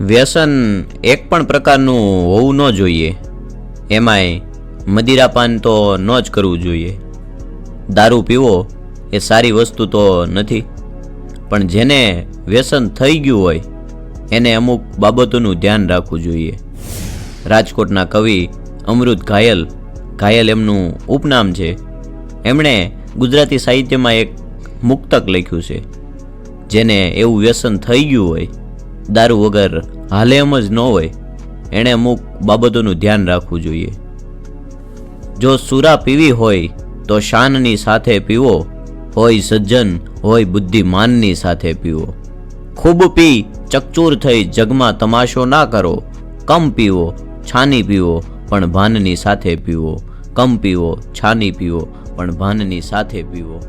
વ્યસન એક પણ પ્રકારનું હોવું ન જોઈએ. એમાંય મદિરાપાન તો ન જ કરવું જોઈએ. દારૂ પીવો એ સારી વસ્તુ તો નથી. પણ જેને વ્યસન થઈ ગયું હોય, એને અમુક બાબતોનું ધ્યાન રાખવું જોઈએ. રાજકોટના કવિ અમૃત ઘાયલ ઘાયલ એમનું ઉપનામ છે. એમણે ગુજરાતી સાહિત્યમાં એક મુક્તક લખ્યું છે. જેને એવું વ્યસન થઈ ગયું હોય દારૂ વગર હાલે એમ જ ન હોય, એણે અમુક બાબતોનું ધ્યાન રાખવું જોઈએ. જો સુરા પીવી હોય તો શાનની સાથે પીવો, હોય સજ્જન, હોય બુદ્ધિમાનની સાથે પીવો. ખૂબ પી, ચકચૂર થઈ જગમાં તમાશો ના કરો. કમ પીવો, છાની પીવો, પણ ભાનની સાથે પીવો. કમ પીવો, છાની પીવો, પણ ભાનની સાથે પીવો.